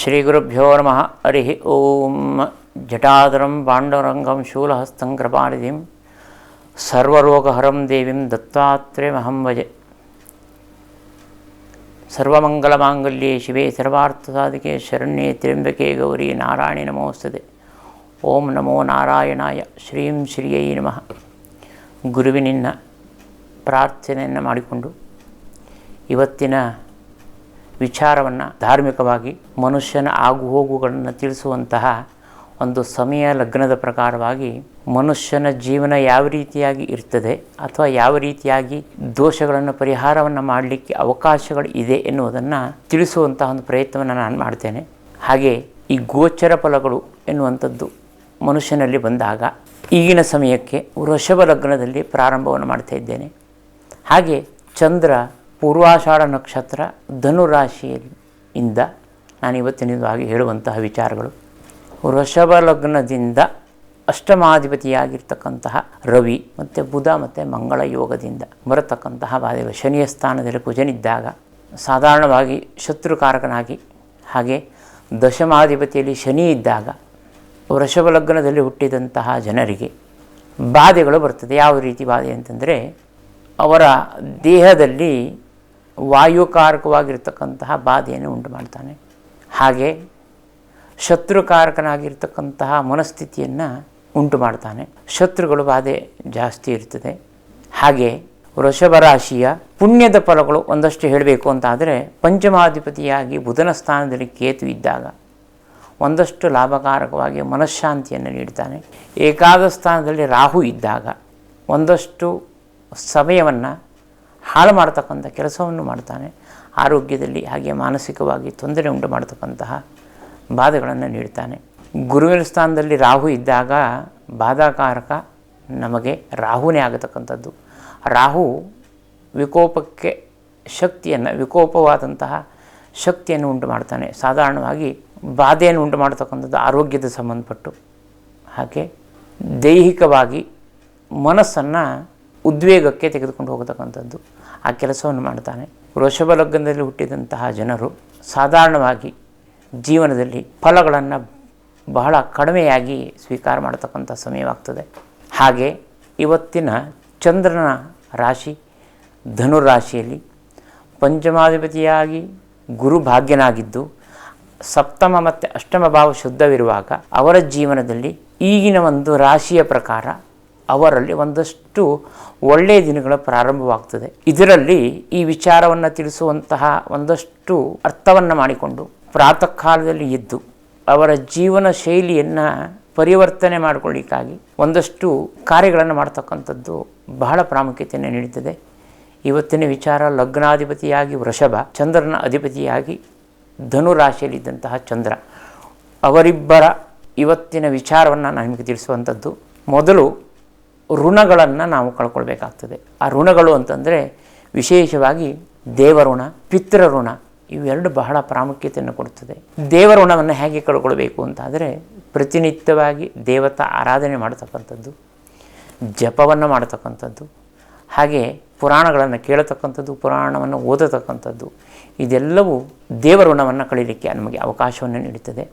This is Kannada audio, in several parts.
ಶ್ರೀಗುರುಭ್ಯೋ ನಮಃ. ಹರಿ ಓಂ. ಜಟಾಧರಂ ಪಾಂಡುರಂಗಂ ಶೂಲಹಸ್ತಂ ಕೃಪಾನಿಧಿಂ. ಸರ್ವರೋಗಹರಂ ದೇವಿಂ ದತ್ತಾತ್ರೇಯಮಹಂ ಭಜೆ. ಸರ್ವಮಂಗಲಮಾಂಗಲ್ಯೆ ಶಿವೇ ಸರ್ವಾರ್ಥಸಾಧಿಕೆ ಶರಣ್ಯೆ ತ್ರ್ಯಂಬಕೆ ಗೌರಿ ನಾರಾಯಣಿ ನಮೋಸ್ತದೆ ಓಂ ನಮೋ ನಾರಾಯಣಾಯ. ಶ್ರೀಂ ಶ್ರೀಯೈ ನಮಃ. ಗುರುವಿನಿನ್ನ ಪ್ರಾರ್ಥನೆಯನ್ನು ಮಾಡಿಕೊಂಡು ಇವತ್ತಿನ ವಿಚಾರವನ್ನು ಧಾರ್ಮಿಕವಾಗಿ ಮನುಷ್ಯನ ಆಗು ಹೋಗುಗಳನ್ನು ತಿಳಿಸುವಂತಹ ಒಂದು ಸಮಯ ಲಗ್ನದ ಪ್ರಕಾರವಾಗಿ ಮನುಷ್ಯನ ಜೀವನ ಯಾವ ರೀತಿಯಾಗಿ ಇರ್ತದೆ ಅಥವಾ ಯಾವ ರೀತಿಯಾಗಿ ದೋಷಗಳನ್ನು ಪರಿಹಾರವನ್ನು ಮಾಡಲಿಕ್ಕೆ ಅವಕಾಶಗಳು ಇದೆ ಎನ್ನುವುದನ್ನು ತಿಳಿಸುವಂತಹ ಒಂದು ಪ್ರಯತ್ನವನ್ನು ನಾನು ಮಾಡ್ತೇನೆ. ಹಾಗೆ ಈ ಗೋಚರ ಫಲಗಳು ಎನ್ನುವಂಥದ್ದು ಮನುಷ್ಯನಲ್ಲಿ ಬಂದಾಗ ಈಗಿನ ಸಮಯಕ್ಕೆ ವೃಷಭ ಲಗ್ನದಲ್ಲಿ ಪ್ರಾರಂಭವನ್ನು ಮಾಡ್ತಾ ಇದ್ದೇನೆ. ಹಾಗೆ ಚಂದ್ರ ಪೂರ್ವಾಷಾಢ ನಕ್ಷತ್ರ ಧನುರಾಶಿಯಿಂದ ನಾನು ಇವತ್ತಿನದಾಗಿ ಹೇಳುವಂತಹ ವಿಚಾರಗಳು. ವೃಷಭ ಲಗ್ನದಿಂದ ಅಷ್ಟಮಾಧಿಪತಿಯಾಗಿರ್ತಕ್ಕಂತಹ ರವಿ ಮತ್ತು ಬುಧ ಮತ್ತು ಮಂಗಳ ಯೋಗದಿಂದ ಬರತಕ್ಕಂತಹ ಬಾಧೆಗಳು. ಶನಿಯ ಸ್ಥಾನದಲ್ಲಿ ಕುಜನಿದ್ದಾಗ ಸಾಧಾರಣವಾಗಿ ಶತ್ರುಕಾರಕನಾಗಿ ಹಾಗೆ ದಶಮಾಧಿಪತಿಯಲ್ಲಿ ಶನಿ ಇದ್ದಾಗ ವೃಷಭ ಲಗ್ನದಲ್ಲಿ ಹುಟ್ಟಿದಂತಹ ಜನರಿಗೆ ಬಾಧೆಗಳು ಬರ್ತದೆ. ಯಾವ ರೀತಿ ಬಾಧೆ ಅಂತಂದರೆ ಅವರ ದೇಹದಲ್ಲಿ ವಾಯುಕಾರಕವಾಗಿರ್ತಕ್ಕಂತಹ ಬಾಧೆಯನ್ನು ಉಂಟು ಮಾಡ್ತಾನೆ ಹಾಗೆ ಶತ್ರುಕಾರಕನಾಗಿರ್ತಕ್ಕಂತಹ ಮನಸ್ಥಿತಿಯನ್ನು ಉಂಟು ಮಾಡ್ತಾನೆ ಶತ್ರುಗಳು ಬಾಧೆ ಜಾಸ್ತಿ ಇರ್ತದೆ. ಹಾಗೆ ವೃಷಭ ರಾಶಿಯ ಪುಣ್ಯದ ಫಲಗಳು ಒಂದಷ್ಟು ಹೇಳಬೇಕು ಅಂತಾದರೆ ಪಂಚಮಾಧಿಪತಿಯಾಗಿ ಬುಧನ ಸ್ಥಾನದಲ್ಲಿ ಕೇತು ಇದ್ದಾಗ ಒಂದಷ್ಟು ಲಾಭಕಾರಕವಾಗಿ ಮನಃಶಾಂತಿಯನ್ನು ನೀಡ್ತಾನೆ. ಏಕಾದ ಸ್ಥಾನದಲ್ಲಿ ರಾಹು ಇದ್ದಾಗ ಒಂದಷ್ಟು ಸಮಯವನ್ನು ಹಾಳು ಮಾಡ್ತಕ್ಕಂಥ ಕೆಲಸವನ್ನು ಮಾಡ್ತಾನೆ. ಆರೋಗ್ಯದಲ್ಲಿ ಹಾಗೆ ಮಾನಸಿಕವಾಗಿ ತೊಂದರೆ ಉಂಟು ಮಾಡತಕ್ಕಂತಹ ಬಾಧೆಗಳನ್ನು ನೀಡ್ತಾನೆ. ಗುರುವಿನ ಸ್ಥಾನದಲ್ಲಿ ರಾಹು ಇದ್ದಾಗ ಬಾಧಾಕಾರಕ ನಮಗೆ ರಾಹುನೇ ಆಗತಕ್ಕಂಥದ್ದು. ರಾಹು ವಿಕೋಪಕ್ಕೆ ಶಕ್ತಿಯನ್ನು, ವಿಕೋಪವಾದಂತಹ ಶಕ್ತಿಯನ್ನು ಉಂಟು ಮಾಡ್ತಾನೆ. ಸಾಧಾರಣವಾಗಿ ಬಾಧೆಯನ್ನು ಉಂಟು ಮಾಡತಕ್ಕಂಥದ್ದು ಆರೋಗ್ಯದ ಸಂಬಂಧಪಟ್ಟು. ಹಾಗೆ ದೈಹಿಕವಾಗಿ ಮನಸ್ಸನ್ನು ಉದ್ವೇಗಕ್ಕೆ ತೆಗೆದುಕೊಂಡು ಹೋಗತಕ್ಕಂಥದ್ದು. ಆ ಕೆಲಸವನ್ನು ಮಾಡ್ತಾನೆ. ವೃಷಭ ಲಗ್ನದಲ್ಲಿ ಹುಟ್ಟಿದಂತಹ ಜನರು ಸಾಧಾರಣವಾಗಿ ಜೀವನದಲ್ಲಿ ಫಲಗಳನ್ನು ಬಹಳ ಕಡಿಮೆಯಾಗಿ ಸ್ವೀಕಾರ ಮಾಡತಕ್ಕಂಥ ಸಮಯವಾಗ್ತದೆ. ಹಾಗೆ ಇವತ್ತಿನ ಚಂದ್ರನ ರಾಶಿ ಧನುರಾಶಿಯಲ್ಲಿ ಪಂಚಮಾಧಿಪತಿಯಾಗಿ ಗುರು ಭಾಗ್ಯನಾಗಿದ್ದು ಸಪ್ತಮ ಮತ್ತು ಅಷ್ಟಮ ಭಾವ ಶುದ್ಧವಿರುವಾಗ ಅವರ ಜೀವನದಲ್ಲಿ ಈಗಿನ ಒಂದು ರಾಶಿಯ ಪ್ರಕಾರ ಅವರಲ್ಲಿ ಒಂದಷ್ಟು ಒಳ್ಳೆಯ ದಿನಗಳ ಪ್ರಾರಂಭವಾಗ್ತದೆ. ಇದರಲ್ಲಿ ಈ ವಿಚಾರವನ್ನು ತಿಳಿಸುವಂತಹ ಒಂದಷ್ಟು ಅರ್ಥವನ್ನು ಮಾಡಿಕೊಂಡು ಪ್ರಾತಃ ಕಾಲದಲ್ಲಿ ಎದ್ದು ಅವರ ಜೀವನ ಶೈಲಿಯನ್ನು ಪರಿವರ್ತನೆ ಮಾಡಿಕೊಳ್ಳಿಕ್ಕಾಗಿ ಒಂದಷ್ಟು ಕಾರ್ಯಗಳನ್ನು ಮಾಡ್ತಕ್ಕಂಥದ್ದು ಬಹಳ ಪ್ರಾಮುಖ್ಯತೆಯನ್ನು ನೀಡುತ್ತದೆ ಇವತ್ತಿನ ವಿಚಾರ ಲಗ್ನಾಧಿಪತಿಯಾಗಿ ವೃಷಭ, ಚಂದ್ರನ ಅಧಿಪತಿಯಾಗಿ ಧನುರಾಶಿಯಲ್ಲಿದ್ದಂತಹ ಚಂದ್ರ. ಅವರಿಬ್ಬರ ಇವತ್ತಿನ ವಿಚಾರವನ್ನು ನಾನು ನಿಮಗೆ ತಿಳಿಸುವಂಥದ್ದು. ಮೊದಲು ಋಣಗಳನ್ನು ನಾವು ಕಳ್ಕೊಳ್ಬೇಕಾಗ್ತದೆ. ಆ ಋಣಗಳು ಅಂತಂದರೆ ವಿಶೇಷವಾಗಿ ದೇವಋಣ, ಪಿತೃಋಣ ಇವೆರಡು ಬಹಳ ಪ್ರಾಮುಖ್ಯತೆಯನ್ನು ಕೊಡುತ್ತದೆ. ದೇವಋಣವನ್ನು ಹೇಗೆ ಕಳ್ಕೊಳ್ಬೇಕು ಅಂತಾದರೆ ಪ್ರತಿನಿತ್ಯವಾಗಿ ದೇವತಾ ಆರಾಧನೆ ಮಾಡತಕ್ಕಂಥದ್ದು, ಜಪವನ್ನು ಮಾಡತಕ್ಕಂಥದ್ದು, ಹಾಗೆ ಪುರಾಣಗಳನ್ನು ಕೇಳತಕ್ಕಂಥದ್ದು, ಪುರಾಣವನ್ನು ಓದತಕ್ಕಂಥದ್ದು, ಇದೆಲ್ಲವೂ ದೇವಋಣವನ್ನು ಕಳೀಲಿಕ್ಕೆ ನಮಗೆ ಅವಕಾಶವನ್ನು ನೀಡುತ್ತದೆ.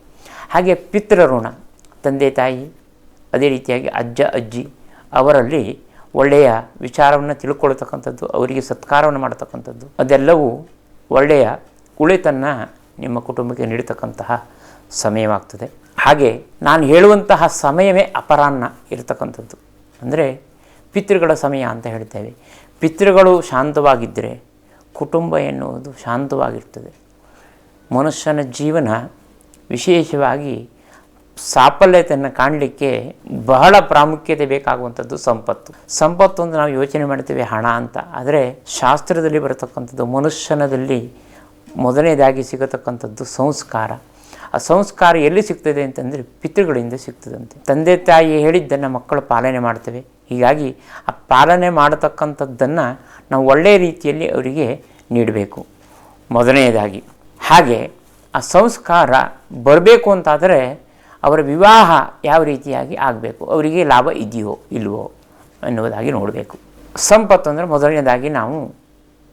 ಹಾಗೆ ಪಿತೃಋಣ, ತಂದೆ ತಾಯಿ, ಅದೇ ರೀತಿಯಾಗಿ ಅಜ್ಜ, ಅಜ್ಜಿ ಅವರಲ್ಲಿ ಒಳ್ಳೆಯ ವಿಚಾರವನ್ನು ತಿಳ್ಕೊಳ್ತಕ್ಕಂಥದ್ದು, ಅವರಿಗೆ ಸತ್ಕಾರವನ್ನು ಮಾಡತಕ್ಕಂಥದ್ದು, ಅದೆಲ್ಲವೂ ಒಳ್ಳೆಯ ಕುಳಿತನ್ನು ನಿಮ್ಮ ಕುಟುಂಬಕ್ಕೆ ನೀಡತಕ್ಕಂತಹ ಸಮಯವಾಗ್ತದೆ. ಹಾಗೆ ನಾನು ಹೇಳುವಂತಹ ಸಮಯವೇ ಅಪರಾಹ್ನ ಇರತಕ್ಕಂಥದ್ದು. ಅಂದರೆ ಪಿತೃಗಳ ಸಮಯ ಅಂತ ಹೇಳ್ತೇವೆ. ಪಿತೃಗಳು ಶಾಂತವಾಗಿದ್ದರೆ ಕುಟುಂಬ ಎನ್ನುವುದು ಶಾಂತವಾಗಿರ್ತದೆ. ಮನುಷ್ಯನ ಜೀವನ ವಿಶೇಷವಾಗಿ ಸಾಫಲ್ಯತೆಯನ್ನು ಕಾಣಲಿಕ್ಕೆ ಬಹಳ ಪ್ರಾಮುಖ್ಯತೆ ಬೇಕಾಗುವಂಥದ್ದು ಸಂಪತ್ತು. ಸಂಪತ್ತು ಅಂತ ನಾವು ಯೋಚನೆ ಮಾಡ್ತೀವಿ ಹಣ ಅಂತ. ಆದರೆ ಶಾಸ್ತ್ರದಲ್ಲಿ ಬರತಕ್ಕಂಥದ್ದು ಮನುಷ್ಯನದಲ್ಲಿ ಮೊದಲನೇದಾಗಿ ಸಿಗತಕ್ಕಂಥದ್ದು ಸಂಸ್ಕಾರ. ಆ ಸಂಸ್ಕಾರ ಎಲ್ಲಿ ಸಿಗ್ತದೆ ಅಂತಂದರೆ ಪಿತೃಗಳಿಂದ ಸಿಗ್ತದಂತೆ. ತಂದೆ ತಾಯಿ ಹೇಳಿದ್ದನ್ನು ಮಕ್ಕಳು ಪಾಲನೆ ಮಾಡ್ತೇವೆ. ಹೀಗಾಗಿ ಆ ಪಾಲನೆ ಮಾಡತಕ್ಕಂಥದ್ದನ್ನು ನಾವು ಒಳ್ಳೆಯ ರೀತಿಯಲ್ಲಿ ಅವರಿಗೆ ನೀಡಬೇಕು. ಮೊದಲನೆಯದಾಗಿ ಹಾಗೆ ಆ ಸಂಸ್ಕಾರ ಬರಬೇಕು ಅಂತಾದರೆ ಅವರ ವಿವಾಹ ಯಾವ ರೀತಿಯಾಗಿ ಆಗಬೇಕು? ಅವರಿಗೆ ಲಾಭ ಇದೆಯೋ ಇಲ್ವೋ ಎನ್ನುವುದಾಗಿ ನೋಡಬೇಕು. ಸಂಪತ್ತು ಅಂದರೆ ಮೊದಲನೇದಾಗಿ ನಾವು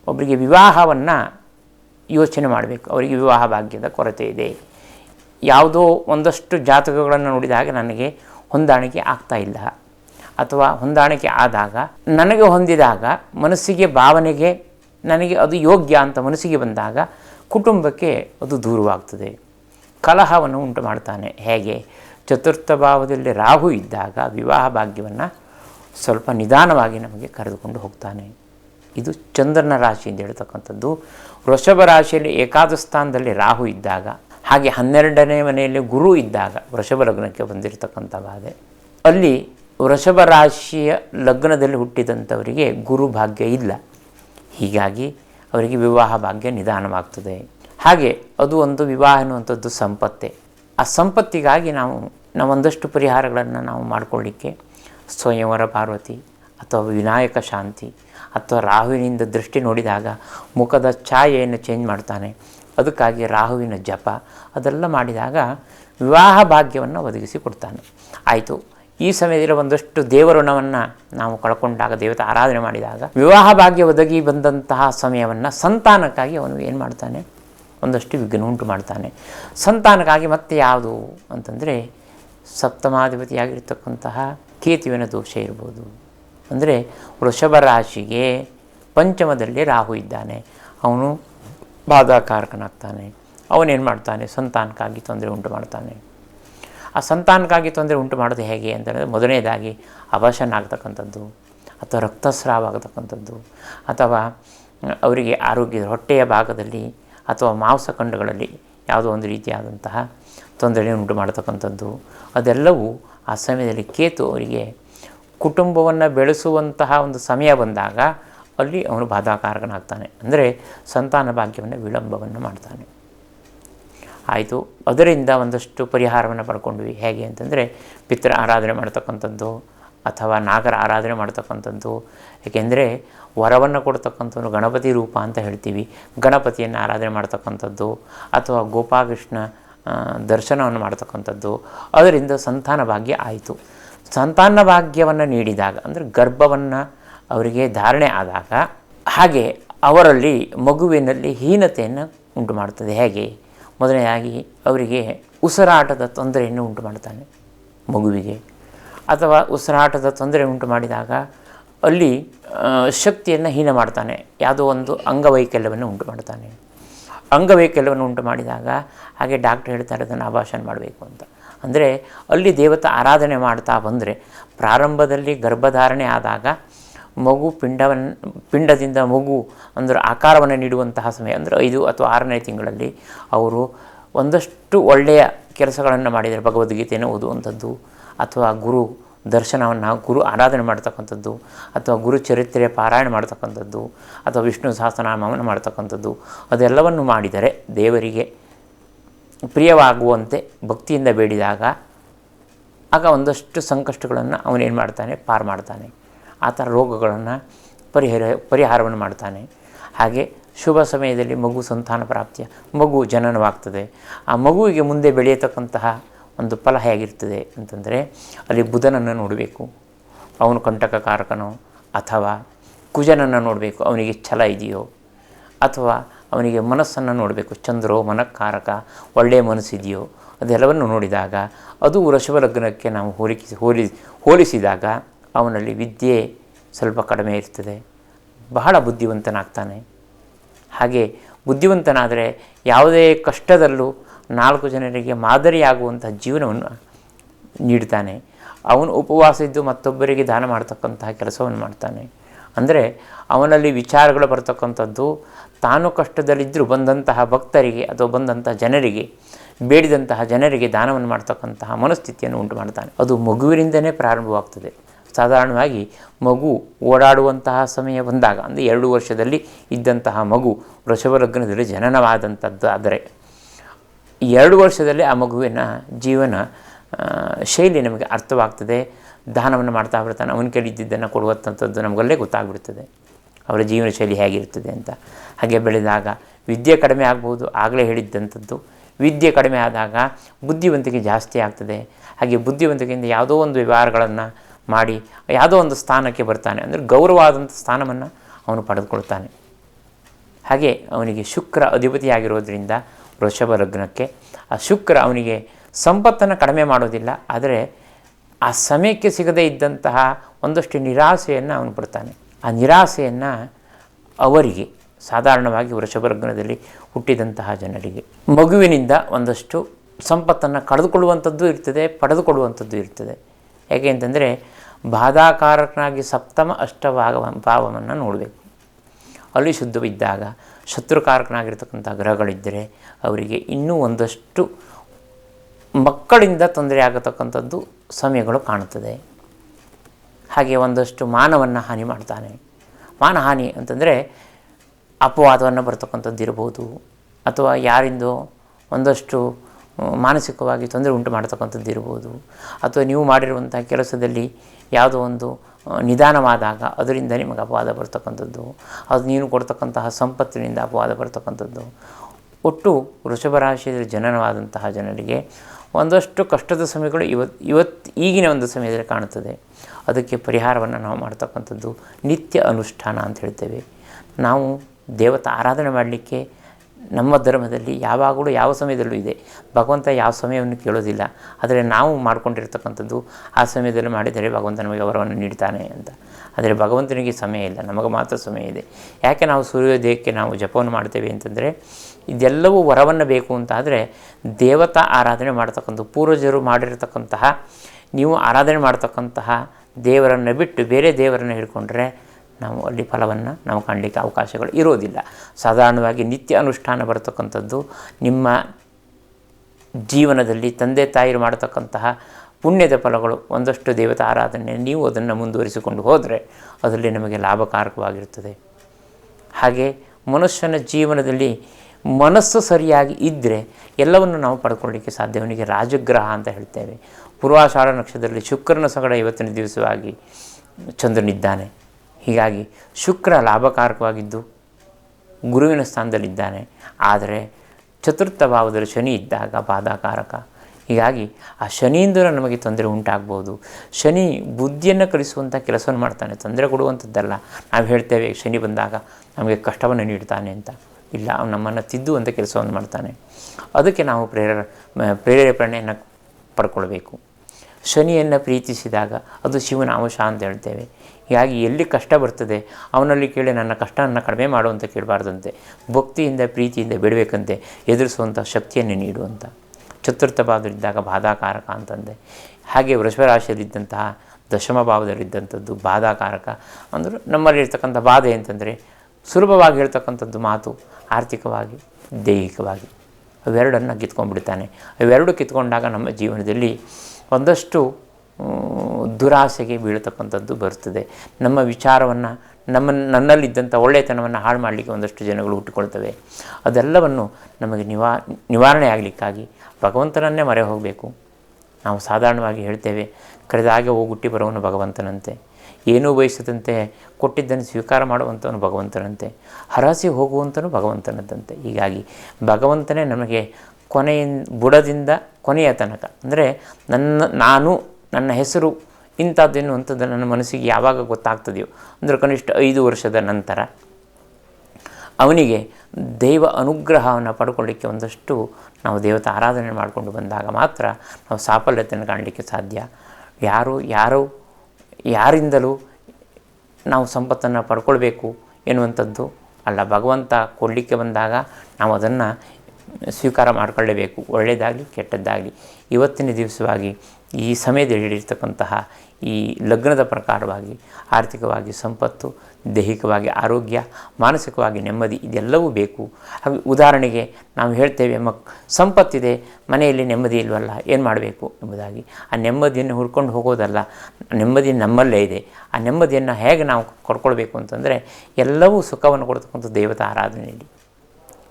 ಒಬ್ಬರಿಗೆ ವಿವಾಹವನ್ನು ಯೋಚನೆ ಮಾಡಬೇಕು. ಅವರಿಗೆ ವಿವಾಹ ಭಾಗ್ಯದ ಕೊರತೆ ಇದೆ. ಯಾವುದೋ ಒಂದಷ್ಟು ಜಾತಕಗಳನ್ನು ನೋಡಿದಾಗ ನನಗೆ ಹೊಂದಾಣಿಕೆ ಆಗ್ತಾ ಇಲ್ಲ. ಅಥವಾ ಹೊಂದಾಣಿಕೆ ಆದಾಗ, ನನಗೆ ಹೊಂದಿದಾಗ, ಮನಸ್ಸಿಗೆ ಭಾವನೆಗೆ ನನಗೆ ಅದು ಯೋಗ್ಯ ಅಂತ ಮನಸ್ಸಿಗೆ ಬಂದಾಗ ಕುಟುಂಬಕ್ಕೆ ಅದು ದೂರವಾಗ್ತದೆ. ಕಲಹವನ್ನು ಉಂಟು ಮಾಡ್ತಾನೆ ಹೇಗೆ? ಚತುರ್ಥ ಭಾವದಲ್ಲಿ ರಾಹು ಇದ್ದಾಗ ವಿವಾಹ ಭಾಗ್ಯವನ್ನು ಸ್ವಲ್ಪ ನಿಧಾನವಾಗಿ ನಮಗೆ ಕರೆದುಕೊಂಡು ಹೋಗ್ತಾನೆ. ಇದು ಚಂದ್ರನ ರಾಶಿ ಅಂತ ಹೇಳ್ತಕ್ಕಂಥದ್ದು. ವೃಷಭ ರಾಶಿಯಲ್ಲಿ ಏಕಾದಶ ಸ್ಥಾನದಲ್ಲಿ ರಾಹು ಇದ್ದಾಗ, ಹಾಗೆ ಹನ್ನೆರಡನೇ ಮನೆಯಲ್ಲಿ ಗುರು ಇದ್ದಾಗ ವೃಷಭ ಲಗ್ನಕ್ಕೆ ಬಂದಿರತಕ್ಕಂಥ ಬಾಧೆ ಅಲ್ಲಿ ವೃಷಭ ರಾಶಿಯ ಲಗ್ನದಲ್ಲಿ ಹುಟ್ಟಿದಂಥವರಿಗೆ ಗುರು ಭಾಗ್ಯ ಇಲ್ಲ. ಹೀಗಾಗಿ ಅವರಿಗೆ ವಿವಾಹ ಭಾಗ್ಯ ನಿಧಾನವಾಗ್ತದೆ. ಹಾಗೆ ಅದು ಒಂದು ವಿವಾಹ ಅನ್ನುವಂಥದ್ದು ಸಂಪತ್ತೆ. ಆ ಸಂಪತ್ತಿಗಾಗಿ ನಾವು ನಾವು ಒಂದಷ್ಟು ಪರಿಹಾರಗಳನ್ನು ನಾವು ಮಾಡಿಕೊಳ್ಳಿಕ್ಕೆ ಸ್ವಯಂವರ ಪಾರ್ವತಿ ಅಥವಾ ವಿನಾಯಕ ಶಾಂತಿ ಅಥವಾ ರಾಹುವಿನಿಂದ ದೃಷ್ಟಿ ನೋಡಿದಾಗ ಮುಖದ ಛಾಯೆಯನ್ನು ಚೇಂಜ್ ಮಾಡ್ತಾನೆ. ಅದಕ್ಕಾಗಿ ರಾಹುವಿನ ಜಪ ಅದೆಲ್ಲ ಮಾಡಿದಾಗ ವಿವಾಹ ಭಾಗ್ಯವನ್ನು ಒದಗಿಸಿ ಕೊಡ್ತಾನೆ. ಆಯಿತು, ಈ ಸಮಯದಲ್ಲಿ ಒಂದಷ್ಟು ದೇವಋಣವನ್ನು ನಾವು ಕಳ್ಕೊಂಡಾಗ, ದೇವತೆ ಆರಾಧನೆ ಮಾಡಿದಾಗ ವಿವಾಹ ಭಾಗ್ಯ ಒದಗಿ ಬಂದಂತಹ ಸಮಯವನ್ನು ಸಂತಾನಕ್ಕಾಗಿ ಅವನು ಏನು ಮಾಡ್ತಾನೆ? ಒಂದಷ್ಟು ವಿಘ್ನ ಉಂಟು ಮಾಡ್ತಾನೆ. ಸಂತಾನಕ್ಕಾಗಿ ಮತ್ತೆ ಯಾವುದು ಅಂತಂದರೆ ಸಪ್ತಮಾಧಿಪತಿಯಾಗಿರ್ತಕ್ಕಂತಹ ಕೇತುವಿನ ದೋಷ ಇರ್ಬೋದು. ಅಂದರೆ ವೃಷಭ ರಾಶಿಗೆ ಪಂಚಮದಲ್ಲಿ ರಾಹು ಇದ್ದಾನೆ. ಅವನು ಬಾಧಾಕಾರಕನಾಗ್ತಾನೆ. ಅವನೇನು ಮಾಡ್ತಾನೆ? ಸಂತಾನಕ್ಕಾಗಿ ತೊಂದರೆ ಉಂಟು ಮಾಡ್ತಾನೆ. ಆ ಸಂತಾನಕ್ಕಾಗಿ ತೊಂದರೆ ಉಂಟು ಮಾಡೋದು ಹೇಗೆ ಅಂತಂದರೆ ಮೊದಲನೇದಾಗಿ ಅಭಾಷಣ ಆಗ್ತಕ್ಕಂಥದ್ದು ಅಥವಾ ರಕ್ತಸ್ರಾವ ಆಗತಕ್ಕಂಥದ್ದು, ಅಥವಾ ಅವರಿಗೆ ಆರೋಗ್ಯದ ಹೊಟ್ಟೆಯ ಭಾಗದಲ್ಲಿ ಅಥವಾ ಮಾಂಸಖಂಡಗಳಲ್ಲಿ ಯಾವುದೋ ಒಂದು ರೀತಿಯಾದಂತಹ ತೊಂದರೆ ಉಂಟು ಮಾಡತಕ್ಕಂಥದ್ದು. ಅದೆಲ್ಲವೂ ಆ ಸಮಯದಲ್ಲಿ ಕೇತು ಅವರಿಗೆ ಕುಟುಂಬವನ್ನು ಬೆಳೆಸುವಂತಹ ಒಂದು ಸಮಯ ಬಂದಾಗ ಅಲ್ಲಿ ಅವನು ಬಾಧಾಕಾರಕನಾಗ್ತಾನೆ. ಅಂದರೆ ಸಂತಾನ ಭಾಗ್ಯವನ್ನು ವಿಳಂಬವನ್ನು ಮಾಡ್ತಾನೆ. ಆಯಿತು. ಅದರಿಂದ ಒಂದಷ್ಟು ಪರಿಹಾರವನ್ನು ಪಡ್ಕೊಂಡ್ವಿ. ಹೇಗೆ ಅಂತಂದರೆ ಪಿತೃ ಆರಾಧನೆ ಮಾಡ್ತಕ್ಕಂಥದ್ದು ಅಥವಾ ನಾಗರ ಆರಾಧನೆ ಮಾಡ್ತಕ್ಕಂಥದ್ದು. ಏಕೆಂದರೆ ವರವನ್ನು ಕೊಡ್ತಕ್ಕಂಥವನು ಗಣಪತಿ ರೂಪ ಅಂತ ಹೇಳ್ತೀವಿ. ಗಣಪತಿಯನ್ನು ಆರಾಧನೆ ಮಾಡ್ತಕ್ಕಂಥದ್ದು ಅಥವಾ ಗೋಪಾಕೃಷ್ಣ ದರ್ಶನವನ್ನು ಮಾಡ್ತಕ್ಕಂಥದ್ದು. ಅದರಿಂದ ಸಂತಾನ ಭಾಗ್ಯ ಆಯಿತು. ಸಂತಾನ ಭಾಗ್ಯವನ್ನು ನೀಡಿದಾಗ, ಅಂದರೆ ಗರ್ಭವನ್ನು ಅವರಿಗೆ ಧಾರಣೆ ಆದಾಗ, ಹಾಗೆ ಅವರಲ್ಲಿ ಮಗುವಿನಲ್ಲಿ ಹೀನತೆಯನ್ನು ಉಂಟು ಮಾಡ್ತದೆ ಹೇಗೆ? ಮೊದಲನೇದಾಗಿ ಅವರಿಗೆ ಉಸಿರಾಟದ ತೊಂದರೆಯನ್ನು ಉಂಟು ಮಾಡ್ತಾನೆ ಮಗುವಿಗೆ. ಅಥವಾ ಉಸಿರಾಟದ ತೊಂದರೆ ಉಂಟು ಮಾಡಿದಾಗ ಅಲ್ಲಿ ಶಕ್ತಿಯನ್ನು ಹೀನ ಮಾಡ್ತಾನೆ. ಯಾವುದೋ ಒಂದು ಅಂಗವೈಕಲ್ಯವನ್ನು ಉಂಟು ಮಾಡ್ತಾನೆ. ಅಂಗವೈಕಲ್ಯವನ್ನು ಉಂಟು ಮಾಡಿದಾಗ ಹಾಗೆ ಡಾಕ್ಟ್ರ್ ಹೇಳ್ತಾರೆ ಅದನ್ನು ಆಭಾಷಣ ಮಾಡಬೇಕು ಅಂತ. ಅಂದರೆ ಅಲ್ಲಿ ದೇವತಾ ಆರಾಧನೆ ಮಾಡ್ತಾ ಬಂದರೆ ಪ್ರಾರಂಭದಲ್ಲಿ ಗರ್ಭಧಾರಣೆ ಆದಾಗ ಮಗು ಪಿಂಡವನ್ನು ಪಿಂಡದಿಂದ ಮಗು ಅಂದರೆ ಆಕಾರವನ್ನು ನೀಡುವಂತಹ ಸಮಯ, ಅಂದರೆ ಐದು ಅಥವಾ ಆರನೇ ತಿಂಗಳಲ್ಲಿ ಅವರು ಒಂದಷ್ಟು ಒಳ್ಳೆಯ ಕೆಲಸಗಳನ್ನು ಮಾಡಿದರೆ, ಭಗವದ್ಗೀತೆಯನ್ನು ಓದುವಂಥದ್ದು ಅಥವಾ ಗುರು ದರ್ಶನವನ್ನು ಗುರು ಆರಾಧನೆ ಮಾಡ್ತಕ್ಕಂಥದ್ದು, ಅಥವಾ ಗುರು ಚರಿತ್ರೆ ಪಾರಾಯಣ ಮಾಡ್ತಕ್ಕಂಥದ್ದು, ಅಥವಾ ವಿಷ್ಣು ಸಹಸ್ರನಾಮವನ್ನು ಮಾಡ್ತಕ್ಕಂಥದ್ದು, ಅದೆಲ್ಲವನ್ನು ಮಾಡಿದರೆ ದೇವರಿಗೆ ಪ್ರಿಯವಾಗುವಂತೆ ಭಕ್ತಿಯಿಂದ ಬೇಡಿದಾಗ ಆಗ ಒಂದಷ್ಟು ಸಂಕಷ್ಟಗಳನ್ನು ಅವನೇನು ಮಾಡ್ತಾನೆ? ಪಾರು ಮಾಡ್ತಾನೆ. ಆ ಥರ ರೋಗಗಳನ್ನು ಪರಿಹಾರ, ಪರಿಹಾರವನ್ನು ಮಾಡ್ತಾನೆ. ಹಾಗೆ ಶುಭ ಸಮಯದಲ್ಲಿ ಮಗು ಸಂತಾನ ಪ್ರಾಪ್ತಿಯ, ಮಗು ಜನನವಾಗ್ತದೆ. ಆ ಮಗುವಿಗೆ ಮುಂದೆ ಬೆಳೆಯತಕ್ಕಂತಹ ಒಂದು ಫಲ ಹೇಗಿರ್ತದೆ ಅಂತಂದರೆ ಅಲ್ಲಿ ಬುಧನನ್ನು ನೋಡಬೇಕು. ಅವನು ಕಂಟಕಕಾರಕನೋ ಅಥವಾ ಕುಜನನ್ನು ನೋಡಬೇಕು, ಅವನಿಗೆ ಛಲ ಇದೆಯೋ ಅಥವಾ ಅವನಿಗೆ ಮನಸ್ಸನ್ನು ನೋಡಬೇಕು, ಚಂದ್ರೋ ಮನಕ್ಕಾರಕ ಒಳ್ಳೆಯ ಮನಸ್ಸಿದೆಯೋ ಅದೆಲ್ಲವನ್ನು ನೋಡಿದಾಗ ಅದು ವೃಷಭ ಲಗ್ನಕ್ಕೆ ನಾವು ಹೋಲಿಸಿ ಹೋಲಿ, ಹೋಲಿಸಿದಾಗ ಅವನಲ್ಲಿ ವಿದ್ಯೆ ಸ್ವಲ್ಪ ಕಡಿಮೆ ಇರ್ತದೆ. ಬಹಳ ಬುದ್ಧಿವಂತನಾಗ್ತಾನೆ. ಹಾಗೆ ಬುದ್ಧಿವಂತನಾದರೆ ಯಾವುದೇ ಕಷ್ಟದಲ್ಲೂ ನಾಲ್ಕು ಜನರಿಗೆ ಮಾದರಿಯಾಗುವಂಥ ಜೀವನವನ್ನು ನೀಡ್ತಾನೆ. ಅವನು ಉಪವಾಸ ಇದ್ದು ಮತ್ತೊಬ್ಬರಿಗೆ ದಾನ ಮಾಡ್ತಕ್ಕಂತಹ ಕೆಲಸವನ್ನು ಮಾಡ್ತಾನೆ. ಅಂದರೆ ಅವನಲ್ಲಿ ವಿಚಾರಗಳು ಬರ್ತಕ್ಕಂಥದ್ದು, ತಾನು ಕಷ್ಟದಲ್ಲಿದ್ದರೂ ಬಂದಂತಹ ಭಕ್ತರಿಗೆ ಅಥವಾ ಬಂದಂತಹ ಜನರಿಗೆ, ಬೇಡಿದಂತಹ ಜನರಿಗೆ ದಾನವನ್ನು ಮಾಡ್ತಕ್ಕಂತಹ ಮನಸ್ಥಿತಿಯನ್ನು ಉಂಟು ಮಾಡ್ತಾನೆ ಅದು ಮಗುವಿನಿಂದನೇ ಪ್ರಾರಂಭವಾಗ್ತದೆ. ಸಾಧಾರಣವಾಗಿ ಮಗು ಓಡಾಡುವಂತಹ ಸಮಯ ಬಂದಾಗ, ಅಂದರೆ ಎರಡು ವರ್ಷದಲ್ಲಿ ಇದ್ದಂತಹ ಮಗು ವೃಷಭ ಲಗ್ನದಲ್ಲಿ ಜನನವಾದಂಥದ್ದು ಆದರೆ ಎರಡು ವರ್ಷದಲ್ಲಿ ಆ ಮಗುವಿನ ಜೀವನ ಶೈಲಿ ನಮಗೆ ಅರ್ಥವಾಗ್ತದೆ. ದಾನವನ್ನು ಮಾಡ್ತಾ ಬಿಡ್ತಾನೆ ಅವನು ಕೇಳಿದ್ದನ್ನು ಕೊಡುವಂಥದ್ದು ನಮಗಲ್ಲೇ ಗೊತ್ತಾಗ್ಬಿಡ್ತದೆ. ಅವರ ಜೀವನ ಶೈಲಿ ಹೇಗಿರ್ತದೆ ಅಂತ. ಹಾಗೆ ಬೆಳೆದಾಗ ವಿದ್ಯೆ ಕಡಿಮೆ ಆಗ್ಬೋದು, ಆಗಲೇ ಹೇಳಿದ್ದಂಥದ್ದು. ವಿದ್ಯೆ ಕಡಿಮೆ ಆದಾಗ ಬುದ್ಧಿವಂತಿಕೆ ಜಾಸ್ತಿ ಆಗ್ತದೆ. ಹಾಗೆ ಬುದ್ಧಿವಂತಿಕೆಯಿಂದ ಯಾವುದೋ ಒಂದು ವ್ಯವಹಾರಗಳನ್ನು ಮಾಡಿ, ಯಾವುದೋ ಒಂದು ಸ್ಥಾನಕ್ಕೆ ಬರ್ತಾನೆ. ಅಂದರೆ ಗೌರವವಾದಂಥ ಸ್ಥಾನವನ್ನು ಅವನು ಪಡೆದುಕೊಳ್ತಾನೆ. ಹಾಗೆ ಅವನಿಗೆ ಶುಕ್ರ ಅಧಿಪತಿಯಾಗಿರೋದ್ರಿಂದ ವೃಷಭ ಲಗ್ನಕ್ಕೆ ಆ ಶುಕ್ರ ಅವನಿಗೆ ಸಂಪತ್ತನ್ನು ಕಡಿಮೆ ಮಾಡೋದಿಲ್ಲ, ಆದರೆ ಆ ಸಮಯಕ್ಕೆ ಸಿಗದೇ ಇದ್ದಂತಹ ಒಂದಷ್ಟು ನಿರಾಸೆಯನ್ನು ಅವನು ಬಿಡ್ತಾನೆ ಆ ನಿರಾಸೆಯನ್ನು ಅವರಿಗೆ, ಸಾಧಾರಣವಾಗಿ ವೃಷಭ ಲಗ್ನದಲ್ಲಿ ಹುಟ್ಟಿದಂತಹ ಜನರಿಗೆ. ಮಗುವಿನಿಂದ ಒಂದಷ್ಟು ಸಂಪತ್ತನ್ನು ಕಳೆದುಕೊಳ್ಳುವಂಥದ್ದು ಇರ್ತದೆ, ಪಡೆದುಕೊಳ್ಳುವಂಥದ್ದು ಇರ್ತದೆ. ಯಾಕೆ ಅಂತಂದರೆ ಬಾಧಾಕಾರಕನಾಗಿ ಸಪ್ತಮ ಅಷ್ಟಭಾಗ ಭಾವವನ್ನು ನೋಡಬೇಕು. ಅಲ್ಲಿ ಶುದ್ಧವಿದ್ದಾಗ ಶತ್ರುಕಾರಕನಾಗಿರ್ತಕ್ಕಂಥ ಗ್ರಹಗಳಿದ್ದರೆ ಅವರಿಗೆ ಇನ್ನೂ ಒಂದಷ್ಟು ಮಕ್ಕಳಿಂದ ತೊಂದರೆ ಆಗತಕ್ಕಂಥದ್ದು ಸಮಯಗಳು ಕಾಣುತ್ತದೆ. ಹಾಗೆ ಒಂದಷ್ಟು ಮಾನವನ್ನು ಹಾನಿ ಮಾಡ್ತಾನೆ. ಮಾನಹಾನಿ ಅಂತಂದರೆ ಅಪವಾದವನ್ನು ಬರ್ತಕ್ಕಂಥದ್ದು ಇರ್ಬೋದು, ಅಥವಾ ಯಾರಿಂದೋ ಒಂದಷ್ಟು ಮಾನಸಿಕವಾಗಿ ತೊಂದರೆ ಉಂಟು ಮಾಡ್ತಕ್ಕಂಥದ್ದು ಇರ್ಬೋದು, ಅಥವಾ ನೀವು ಮಾಡಿರುವಂಥ ಕೆಲಸದಲ್ಲಿ ಯಾವುದೋ ಒಂದು ನಿಧಾನವಾದಾಗ ಅದರಿಂದ ನಿಮಗೆ ಅಪವಾದ ಬರ್ತಕ್ಕಂಥದ್ದು. ಅದು ನೀನು ಕೊಡ್ತಕ್ಕಂತಹ ಸಂಪತ್ತಿನಿಂದ ಅಪವಾದ ಬರ್ತಕ್ಕಂಥದ್ದು. ಒಟ್ಟು ವೃಷಭ ರಾಶಿಯಲ್ಲಿ ಜನನವಾದಂತಹ ಜನರಿಗೆ ಒಂದಷ್ಟು ಕಷ್ಟದ ಸಮಯಗಳು ಇವತ್ತು ಇವತ್ತು ಈಗಿನ ಒಂದು ಸಮಯದಲ್ಲಿ ಕಾಣುತ್ತದೆ. ಅದಕ್ಕೆ ಪರಿಹಾರವನ್ನು ನಾವು ಮಾಡ್ತಕ್ಕಂಥದ್ದು ನಿತ್ಯ ಅನುಷ್ಠಾನ ಅಂತ ಹೇಳ್ತೇವೆ. ನಾವು ದೇವತಾ ಆರಾಧನೆ ಮಾಡಲಿಕ್ಕೆ ನಮ್ಮ ಧರ್ಮದಲ್ಲಿ ಯಾವಾಗಲೂ ಯಾವ ಸಮಯದಲ್ಲೂ ಇದೆ. ಭಗವಂತ ಯಾವ ಸಮಯವನ್ನು ಕೇಳೋದಿಲ್ಲ. ಆದರೆ ನಾವು ಮಾಡ್ಕೊಂಡಿರ್ತಕ್ಕಂಥದ್ದು ಆ ಸಮಯದಲ್ಲಿ ಮಾಡಿದರೆ ಭಗವಂತ ನಮಗೆ ವರವನ್ನು ನೀಡ್ತಾನೆ ಅಂತ. ಆದರೆ ಭಗವಂತನಿಗೆ ಸಮಯ ಇಲ್ಲ. ನಮಗೆ ಮಾತ್ರ ಸಮಯ ಇದೆ. ಯಾಕೆ ನಾವು ಸೂರ್ಯೋದಯಕ್ಕೆ ನಾವು ಜಪವನ್ನು ಮಾಡ್ತೇವೆ ಅಂತಂದರೆ, ಇದೆಲ್ಲವೂ ವರವನ್ನು ಬೇಕು ಅಂತಾದರೆ ದೇವತಾ ಆರಾಧನೆ ಮಾಡ್ತಕ್ಕಂಥ, ಪೂರ್ವಜರು ಮಾಡಿರತಕ್ಕಂತಹ, ನೀವು ಆರಾಧನೆ ಮಾಡ್ತಕ್ಕಂತಹ ದೇವರನ್ನು ಬಿಟ್ಟು ಬೇರೆ ದೇವರನ್ನು ಹಿಡ್ಕೊಂಡ್ರೆ ನಾವು ಅಲ್ಲಿ ಫಲವನ್ನು ನಾವು ಕಾಣಲಿಕ್ಕೆ ಅವಕಾಶಗಳು ಇರೋದಿಲ್ಲ. ಸಾಧಾರಣವಾಗಿ ನಿತ್ಯ ಅನುಷ್ಠಾನ ಬರತಕ್ಕಂಥದ್ದು ನಿಮ್ಮ ಜೀವನದಲ್ಲಿ ತಂದೆ ತಾಯಿರು ಮಾಡತಕ್ಕಂತಹ ಪುಣ್ಯದ ಫಲಗಳು, ಒಂದಷ್ಟು ದೇವತಾ ಆರಾಧನೆ, ನೀವು ಅದನ್ನು ಮುಂದುವರಿಸಿಕೊಂಡು ಹೋದರೆ ಅದರಲ್ಲಿ ನಮಗೆ ಲಾಭಕಾರಕವಾಗಿರುತ್ತದೆ. ಹಾಗೆ ಮನುಷ್ಯನ ಜೀವನದಲ್ಲಿ ಮನಸ್ಸು ಸರಿಯಾಗಿ ಇದ್ದರೆ ಎಲ್ಲವನ್ನು ನಾವು ಪಡ್ಕೊಳ್ಳಿಕ್ಕೆ ಸಾಧ್ಯವನಿಗೆ ರಾಜಗ್ರಹ ಅಂತ ಹೇಳ್ತೇವೆ. ಪೂರ್ವಾಷಾಢ ನಕ್ಷತ್ರದಲ್ಲಿ ಶುಕ್ರನ ಸಗಡ ಇವತ್ತಿನ ದಿವಸವಾಗಿ ಚಂದ್ರನಿದ್ದಾನೆ. ಹೀಗಾಗಿ ಶುಕ್ರ ಲಾಭಕಾರಕವಾಗಿದ್ದು ಗುರುವಿನ ಸ್ಥಾನದಲ್ಲಿದ್ದಾನೆ. ಆದರೆ ಚತುರ್ಥ ಭಾವದಲ್ಲಿ ಶನಿ ಇದ್ದಾಗ ಬಾಧಾಕಾರಕ. ಹೀಗಾಗಿ ಆ ಶನಿಯಿಂದ ನಮಗೆ ತೊಂದರೆ ಉಂಟಾಗ್ಬೋದು. ಶನಿ ಬುದ್ಧಿಯನ್ನು ಕಲಿಸುವಂಥ ಕೆಲಸವನ್ನು ಮಾಡ್ತಾನೆ. ತೊಂದರೆ ಕೊಡುವಂಥದ್ದಲ್ಲ. ನಾವು ಹೇಳ್ತೇವೆ, ಶನಿ ಬಂದಾಗ ನಮಗೆ ಕಷ್ಟವನ್ನು ನೀಡ್ತಾನೆ ಅಂತ. ಇಲ್ಲ, ಅವನು ನಮ್ಮನ್ನು ತಿದ್ದುವಂಥ ಕೆಲಸವನ್ನು ಮಾಡ್ತಾನೆ. ಅದಕ್ಕೆ ನಾವು ಪ್ರೇರ, ಪ್ರೇರೇಪಣೆಯನ್ನು ಪಡ್ಕೊಳ್ಬೇಕು. ಶನಿಯನ್ನು ಪ್ರೀತಿಸಿದಾಗ ಅದು ಶಿವನ ಅಂಶ ಅಂತ ಹೇಳ್ತೇವೆ. ಹೀಗಾಗಿ ಎಲ್ಲಿ ಕಷ್ಟ ಬರ್ತದೆ, ಅವನಲ್ಲಿ ಕೇಳಿ ನನ್ನ ಕಷ್ಟವನ್ನು ಕಡಿಮೆ ಮಾಡುವಂಥ ಕೇಳಬಾರ್ದಂತೆ. ಭಕ್ತಿಯಿಂದ, ಪ್ರೀತಿಯಿಂದ ಬಿಡಬೇಕಂತೆ ಎದುರಿಸುವಂಥ ಶಕ್ತಿಯನ್ನು ನೀಡುವಂಥ ಚತುರ್ಥ ಭಾವದಲ್ಲಿದ್ದಾಗ ಬಾಧಾಕಾರಕ ಅಂತಂದೆ. ಹಾಗೆ ವೃಷಭರಾಶಿಯಲ್ಲಿದ್ದಂತಹ ದಶಮ ಭಾವದಲ್ಲಿದ್ದಂಥದ್ದು ಬಾಧಾಕಾರಕ. ಅಂದ್ರೆ ನಮ್ಮಲ್ಲಿರ್ತಕ್ಕಂಥ ಬಾಧೆ ಅಂತಂದರೆ ಸುಲಭವಾಗಿ ಹೇಳ್ತಕ್ಕಂಥದ್ದು ಮಾತು ಆರ್ಥಿಕವಾಗಿ, ದೈಹಿಕವಾಗಿ. ಅವೆರಡನ್ನು ಕಿತ್ಕೊಂಡ್ಬಿಡ್ತಾನೆ. ಅವೆರಡು ಕಿತ್ಕೊಂಡಾಗ ನಮ್ಮ ಜೀವನದಲ್ಲಿ ಒಂದಷ್ಟು ದುರಾಸೆಗೆ ಬೀಳತಕ್ಕಂಥದ್ದು ಬರ್ತದೆ. ನಮ್ಮ ವಿಚಾರವನ್ನು, ನಮ್ಮ, ನನ್ನಲ್ಲಿದ್ದಂಥ ಒಳ್ಳೆಯತನವನ್ನು ಹಾಳು ಮಾಡಲಿಕ್ಕೆ ಒಂದಷ್ಟು ಜನಗಳು ಹುಟ್ಟಿಕೊಳ್ತವೆ ಅದೆಲ್ಲವನ್ನು ನಮಗೆ ನಿವಾ, ನಿವಾರಣೆ ಆಗಲಿಕ್ಕಾಗಿ ಭಗವಂತನನ್ನೇ ಮರೆ ಹೋಗಬೇಕು. ನಾವು ಸಾಧಾರಣವಾಗಿ ಹೇಳ್ತೇವೆ ಕರೆದಾಗೆ ಹೋಗುಟ್ಟಿ ಬರೋನು ಭಗವಂತನಂತೆ. ಏನೂ ಬಯಸದಂತೆ ಕೊಟ್ಟಿದ್ದನ್ನು ಸ್ವೀಕಾರ ಮಾಡುವಂಥವನು ಭಗವಂತನಂತೆ. ಹರಸಿ ಹೋಗುವಂಥನು ಭಗವಂತನದಂತೆ ಹೀಗಾಗಿ ಭಗವಂತನೇ ನಮಗೆ ಕೊನೆಯ, ಬುಡದಿಂದ ಕೊನೆಯ ತನಕ, ಅಂದರೆ ನನ್ನ, ನಾನು ನನ್ನ ಹೆಸರು ಇಂಥದ್ದು ಎನ್ನುವಂಥದ್ದು ನನ್ನ ಮನಸ್ಸಿಗೆ ಯಾವಾಗ ಗೊತ್ತಾಗ್ತದೆಯೋ, ಅಂದರೆ ಕನಿಷ್ಠ ಐದು ವರ್ಷದ ನಂತರ ಅವನಿಗೆ ದೈವ ಅನುಗ್ರಹವನ್ನು ಪಡ್ಕೊಳ್ಳಿಕ್ಕೆ ಒಂದಷ್ಟು ನಾವು ದೇವತಾ ಆರಾಧನೆ ಮಾಡಿಕೊಂಡು ಬಂದಾಗ ಮಾತ್ರ ನಾವು ಸಾಫಲ್ಯತೆಯನ್ನು ಕಾಣಲಿಕ್ಕೆ ಸಾಧ್ಯ. ಯಾರು ಯಾರು, ಯಾರಿಂದಲೂ ನಾವು ಸಂಪತ್ತನ್ನು ಪಡ್ಕೊಳ್ಬೇಕು ಎನ್ನುವಂಥದ್ದು ಅಲ್ಲ. ಭಗವಂತ ಕೊಡಲಿಕ್ಕೆ ಬಂದಾಗ ನಾವು ಅದನ್ನು ಸ್ವೀಕಾರ ಮಾಡಿಕೊಳ್ಳೇಬೇಕು, ಒಳ್ಳೆಯದಾಗಲಿ ಕೆಟ್ಟದ್ದಾಗಲಿ. ಇವತ್ತಿನ ದಿವಸವಾಗಿ ಈ ಸಮಯದಲ್ಲಿ ಹಿಡಿರ್ತಕ್ಕಂತಹ ಈ ಲಗ್ನದ ಪ್ರಕಾರವಾಗಿ ಆರ್ಥಿಕವಾಗಿ ಸಂಪತ್ತು, ದೈಹಿಕವಾಗಿ ಆರೋಗ್ಯ, ಮಾನಸಿಕವಾಗಿ ನೆಮ್ಮದಿ ಇದೆಲ್ಲವೂ ಬೇಕು. ಹಾಗೆ ಉದಾಹರಣೆಗೆ ನಾವು ಹೇಳ್ತೇವೆ, ಮಕ್ ಸಂಪತ್ತಿದೆ, ಮನೆಯಲ್ಲಿ ನೆಮ್ಮದಿ ಇಲ್ವಲ್ಲ, ಏನು ಮಾಡಬೇಕು ಎಂಬುದಾಗಿ. ಆ ನೆಮ್ಮದಿಯನ್ನು ಹುಡ್ಕೊಂಡು ಹೋಗೋದಲ್ಲ, ನೆಮ್ಮದಿ ನಮ್ಮಲ್ಲೇ ಇದೆ. ಆ ನೆಮ್ಮದಿಯನ್ನು ಹೇಗೆ ನಾವು ಕೊಡ್ಕೊಳ್ಬೇಕು ಅಂತಂದರೆ ಎಲ್ಲವೂ ಸುಖವನ್ನು ಕೊಡ್ತಕ್ಕಂಥ ದೇವತಾ ಆರಾಧನೆಯಲ್ಲಿ.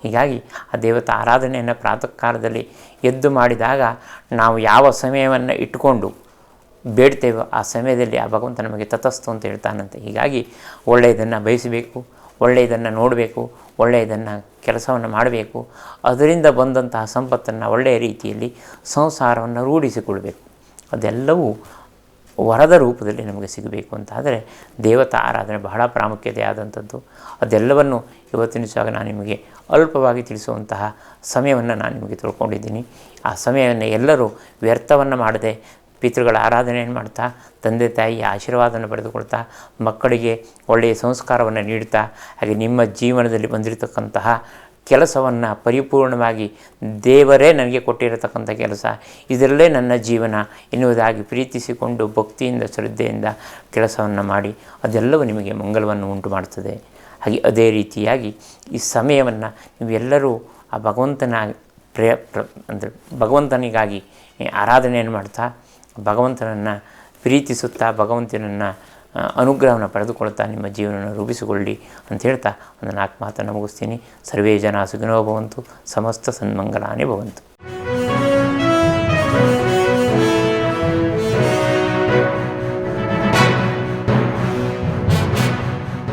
ಹೀಗಾಗಿ ಆ ದೇವತಾ ಆರಾಧನೆಯನ್ನು ಪ್ರಾತಃ ಕಾಲದಲ್ಲಿ ಎದ್ದು ಮಾಡಿದಾಗ ನಾವು ಯಾವ ಸಮಯವನ್ನು ಇಟ್ಟುಕೊಂಡು ಬೇಡ್ತೇವೋ ಆ ಸಮಯದಲ್ಲಿ ಆ ಭಗವಂತ ನಮಗೆ ತತಸ್ತು ಅಂತ ಹೇಳ್ತಾನಂತೆ. ಹೀಗಾಗಿ ಒಳ್ಳೆಯದನ್ನು ಬಯಸಬೇಕು, ಒಳ್ಳೆಯದನ್ನು ನೋಡಬೇಕು, ಒಳ್ಳೆಯದನ್ನು ಕೆಲಸವನ್ನು ಮಾಡಬೇಕು, ಅದರಿಂದ ಬಂದಂತಹ ಸಂಪತ್ತನ್ನು ಒಳ್ಳೆಯ ರೀತಿಯಲ್ಲಿ ಸಂಸಾರವನ್ನು ರೂಢಿಸಿಕೊಳ್ಬೇಕು. ಅದೆಲ್ಲವೂ ವರದ ರೂಪದಲ್ಲಿ ನಮಗೆ ಸಿಗಬೇಕು ಅಂತ ಆದರೆ ದೇವತಾ ಆರಾಧನೆ ಬಹಳ ಪ್ರಾಮುಖ್ಯತೆ ಆದಂಥದ್ದು. ಅದೆಲ್ಲವನ್ನು ಇವತ್ತಿನ ಸಾಗ ನಾನು ನಿಮಗೆ ಅಲ್ಪವಾಗಿ ತಿಳಿಸುವಂತಹ ಸಮಯವನ್ನು ನಾನು ನಿಮಗೆ ತಿಳ್ಕೊಂಡಿದ್ದೀನಿ. ಆ ಸಮಯವನ್ನು ಎಲ್ಲರೂ ವ್ಯರ್ಥವನ್ನು ಮಾಡದೆ ಪಿತೃಗಳ ಆರಾಧನೆಯನ್ನು ಮಾಡ್ತಾ, ತಂದೆ ತಾಯಿಯ ಆಶೀರ್ವಾದವನ್ನು ಪಡೆದುಕೊಳ್ತಾ, ಮಕ್ಕಳಿಗೆ ಒಳ್ಳೆಯ ಸಂಸ್ಕಾರವನ್ನು ನೀಡ್ತಾ, ಹಾಗೆ ನಿಮ್ಮ ಜೀವನದಲ್ಲಿ ಬಂದಿರತಕ್ಕಂತಹ ಕೆಲಸವನ್ನು ಪರಿಪೂರ್ಣವಾಗಿ ದೇವರೇ ನನಗೆ ಕೊಟ್ಟಿರತಕ್ಕಂಥ ಕೆಲಸ. ಇದರಲ್ಲೇ ನನ್ನ ಜೀವನ ಎನ್ನುವುದಾಗಿ ಪ್ರೀತಿಸಿಕೊಂಡು ಭಕ್ತಿಯಿಂದ ಶ್ರದ್ಧೆಯಿಂದ ಕೆಲಸವನ್ನು ಮಾಡಿ ಅದೆಲ್ಲವೂ ನಿಮಗೆ ಮಂಗಲವನ್ನು ಉಂಟು ಮಾಡ್ತದೆ ಹಾಗೆ ಅದೇ ರೀತಿಯಾಗಿ ಈ ಸಮಯವನ್ನು ನೀವೆಲ್ಲರೂ ಆ ಭಗವಂತನ ಪ್ರೇ ಪ್ರ ಅಂದರೆ ಭಗವಂತನಿಗಾಗಿ ಆರಾಧನೆಯನ್ನು ಮಾಡ್ತಾ ಭಗವಂತನನ್ನು ಪ್ರೀತಿಸುತ್ತಾ ಭಗವಂತನನ್ನು ಅನುಗ್ರಹವನ್ನು ಪಡೆದುಕೊಳ್ತಾ ನಿಮ್ಮ ಜೀವನವನ್ನು ರೂಪಿಸಿಕೊಳ್ಳಿ ಅಂತ ಹೇಳ್ತಾ ಒಂದು ನಾಲ್ಕು ಮಾತನ್ನು ಮುಗಿಸ್ತೀನಿ ಸರ್ವೇ ಜನ ಸುಖಿನೋ ಭವಂತು, ಸಮಸ್ತ ಸನ್ಮಂಗಲಾನೇ ಭವಂತು.